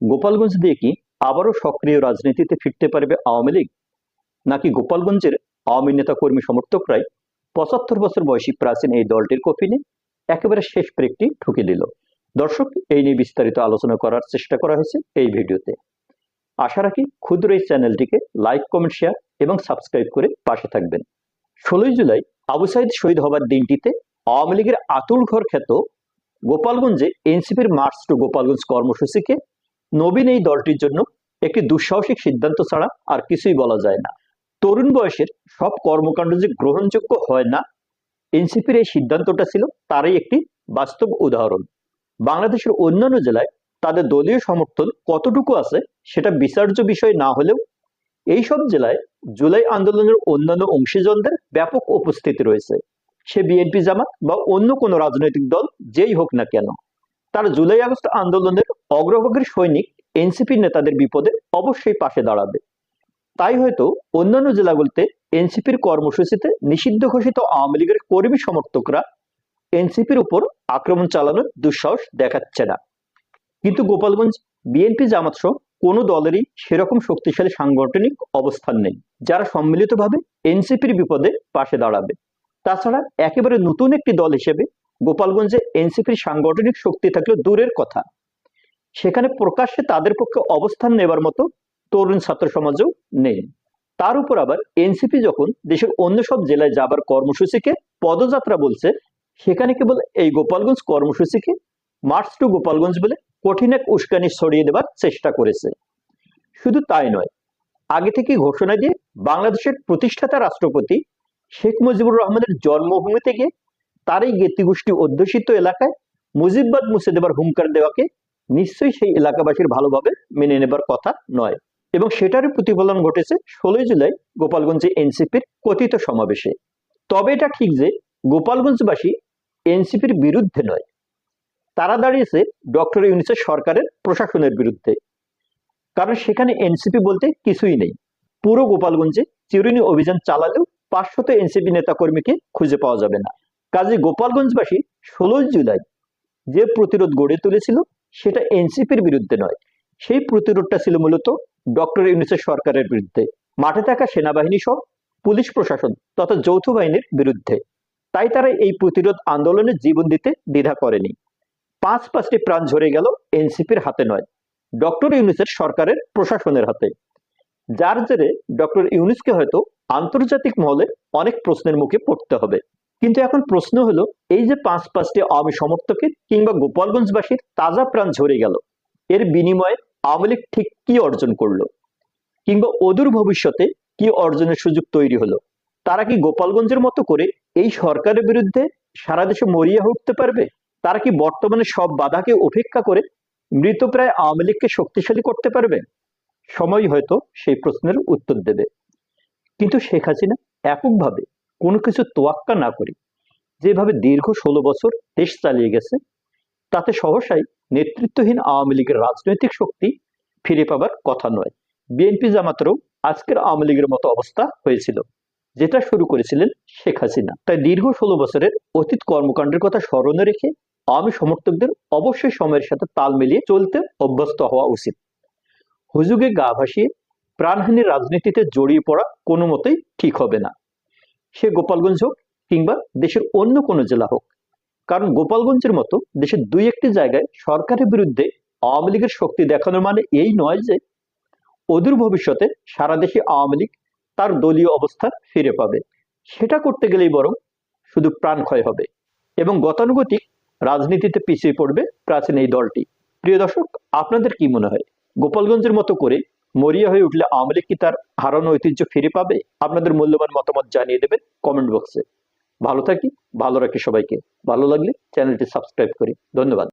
গোপালগঞ্জ দিয়ে কি আবারও সক্রিয় রাজনীতিতে ফিরতে পারবে আওয়ামী লীগ? নাকি গোপালগঞ্জের আওয়ামী নেতা কর্মী সমর্থকরাই পঁচাত্তর বছর বয়সী প্রাচীন এই দলটির কফিনে একেবারে শেষ ব্রেকটি ঠুকে দিল? দর্শক, এই নিয়ে বিস্তারিত আলোচনা করার চেষ্টা করা হয়েছে এই ভিডিওতে। আশা রাখি ক্ষুদ্র এই চ্যানেলটিকে লাইক, কমেন্ট, শেয়ার এবং সাবস্ক্রাইব করে পাশে থাকবেন। ষোলোই জুলাই আবু সাইদ শহীদ হবার দিনটিতে আওয়ামী লীগের আতুল ঘর খ্যাত গোপালগঞ্জে এনসিপির মার্চ টু গোপালগঞ্জ কর্মসূচিকে নবীন এই দলটির জন্য একটি দুঃসাহসিক সিদ্ধান্ত ছাড়া আর কিছুই বলা যায় না। তরুণ বয়সের সব কর্মকাণ্ড যে গ্রহণযোগ্য হয় না, এনসিপির এই সিদ্ধান্তটা ছিল তারই একটি বাস্তব উদাহরণ। বাংলাদেশের অন্যান্য জেলায় তাদের দলীয় সমর্থন কতটুকু আছে সেটা বিচার্য বিষয় না হলেও এই সব জেলায় জুলাই আন্দোলনের অন্যান্য অংশীজনদের ব্যাপক উপস্থিতি রয়েছে। সে বিএনপি জামাত বা অন্য কোনো রাজনৈতিক দল যেই হোক না কেন। তার জুলাই আগস্ট আন্দোলনের অগ্রভাগের সৈনিক এনসিপি নেতাদের বিপদে অবশ্যই পাশে দাঁড়াবে। তাই হয়তো অন্যান্য জেলাগুলিতে এনসিপির কর্মসূচিতে নিষিদ্ধ ঘোষিত আওয়ামী লীগের কর্মী সমর্থকরা এনসিপির উপর আক্রমণ চালানোর দুঃসাহস দেখাচ্ছে না। কিন্তু গোপালগঞ্জ বিএনপি জামাত সহ কোনো দলেরই সেরকম শক্তিশালী সাংগঠনিক অবস্থান নেই, যারা সম্মিলিতভাবে এনসিপির বিপদে পাশে দাঁড়াবে। তাছাড়া একেবারে নতুন একটি দল হিসেবে গোপালগঞ্জে এনসিপির সাংগঠনিক শক্তি থাকলেও দূরের কথা। সেখানে প্রকাশ্যে তাদের পক্ষে অবস্থান নেবার মতো তরুণ ছাত্র সমাজও নেই। তার উপর আবার এনসিপি যখন দেশের অন্য সব জেলায় যাবার কর্মসূচিকে পদযাত্রা বলছে, সেখানে কেবল এই গোপালগঞ্জ কর্মসূচিকে মার্চ টু গোপালগঞ্জ বলে কঠিন এক উস্কানি ছড়িয়ে দেবার চেষ্টা করেছে। শুধু তাই নয়, আগে থেকে ঘোষণা দিয়ে বাংলাদেশের প্রতিষ্ঠাতা রাষ্ট্রপতি শেখ মুজিবুর রহমানের জন্মভূমি থেকে তার এই জ্ঞাতিগোষ্ঠী অধ্যুষিত এলাকায় মুজিববাদ মুছে দেবার হুঙ্কার দেওয়াকে নিশ্চয়ই সেই এলাকাবাসীর ভালোভাবে মেনে নেবার কথা নয়। এবং সেটারই প্রতিফলন ঘটেছে ষোলোই জুলাই গোপালগঞ্জে এনসিপির কথিত সমাবেশে। তবে এটা ঠিক যে গোপালগঞ্জবাসী এনসিপির বিরুদ্ধে নয়। তারা দাঁড়িয়েছে ডক্টর ইউনিসের সরকারের প্রশাসনের বিরুদ্ধে। কারণ সেখানে এনসিপি বলতে কিছুই নেই। পুরো গোপালগঞ্জে চিরুনি অভিযান চালালেও পাঁচশত এনসিপি নেতাকর্মীকে খুঁজে পাওয়া যাবে না। কাজে গোপালগঞ্জবাসী ষোলোই জুলাই যে প্রতিরোধ গড়ে তুলেছিল, সেটা এনসিপির বিরুদ্ধে নয়। সেই প্রতিরোধটা ছিল মূলত ডক্টর ইউনিসের সরকারের বিরুদ্ধে। মাঠে থাকা সেনাবাহিনী সহ পুলিশ প্রশাসন তথা যৌথ বাহিনীর বিরুদ্ধে। তাই তারা এই প্রতিরোধ আন্দোলনে জীবন দিতে দ্বিধা করেনি। পাঁচ পাঁচটি প্রাণ ঝরে গেল এনসিপির হাতে নয়, ডক্টর ইউনিসের সরকারের প্রশাসনের হাতে। যার জেরে ডক্টর ইউনিসকে হয়তো আন্তর্জাতিক মহলে অনেক প্রশ্নের মুখে পড়তে হবে। কিন্তু এখন প্রশ্ন হলো, এই যে পাঁচ পাঁচটি আওয়ামী সমর্থকের কিংবা গোপালগঞ্জবাসীর তাজা প্রাণ ঝরে গেল, এর বিনিময়ে আওয়ামী লীগ ঠিক কি অর্জন করল? কিংবা অদূর ভবিষ্যতে কি অর্জনের সুযোগ তৈরি হলো? তারা কি গোপালগঞ্জের মতো করে এই সরকারের বিরুদ্ধে সারা দেশে মরিয়া উঠতে পারবে? তারা কি বর্তমানে সব বাধাকে উপেক্ষা করে মৃতপ্রায় আওয়ামী লীগকে শক্তিশালী করতে পারবে? সময় হয়তো সেই প্রশ্নের উত্তর দেবে। কিন্তু শেখ হাসিনা এককভাবে কোনো কিছু তোয়াক্কা না করে। যেভাবে দীর্ঘ ষোলো বছর দেশ চালিয়ে গেছে, তাতে সহসাই নেতৃত্বহীন আওয়ামী লীগের রাজনৈতিক শক্তি ফিরে পাবার কথা নয়। বিএনপি জামাতেরও আজকের আওয়ামী লীগের মতো অবস্থা হয়েছিল, যেটা শুরু করেছিলেন শেখ হাসিনা। তাই দীর্ঘ ষোলো বছরের অতীত কর্মকাণ্ডের কথা স্মরণে রেখে আওয়ামী সমর্থকদের অবশ্যই সময়ের সাথে তাল মিলিয়ে চলতে অভ্যস্ত হওয়া উচিত। হুজুগে গা ভাসিয়ে প্রাণহানির রাজনীতিতে জড়িয়ে পড়া কোনো মতেই ঠিক হবে না। সে গোপালগঞ্জ হোক কিংবা দেশের অন্য কোনো জেলা হোক। কারণ গোপালগঞ্জের মতো দেশের দুই একটি জায়গায় সরকারের বিরুদ্ধে আওয়ামী লীগের শক্তি দেখানোর মানে এই নয় যে অদূর ভবিষ্যতে সারা দেশে আওয়ামী লীগ তার দলীয় অবস্থান ফিরে পাবে। সেটা করতে গেলেই বরং শুধু প্রাণ ক্ষয় হবে এবং গতানুগতিক রাজনীতিতে পিছিয়ে পড়বে প্রাচীন এই দলটি। প্রিয় দর্শক, আপনাদের কি মনে হয়? গোপালগঞ্জের মতো করে মরিয়া হয়ে উঠলে আওয়ামী লীগ কি তার হারানো ঐতিহ্য ফিরে পাবে? আপনাদের মূল্যবান মতামত জানিয়ে দেবেন কমেন্ট বক্সে ভালো থাকি, ভালো রাখি সবাইকে। ভালো লাগলে চ্যানেলটি সাবস্ক্রাইব করি। ধন্যবাদ।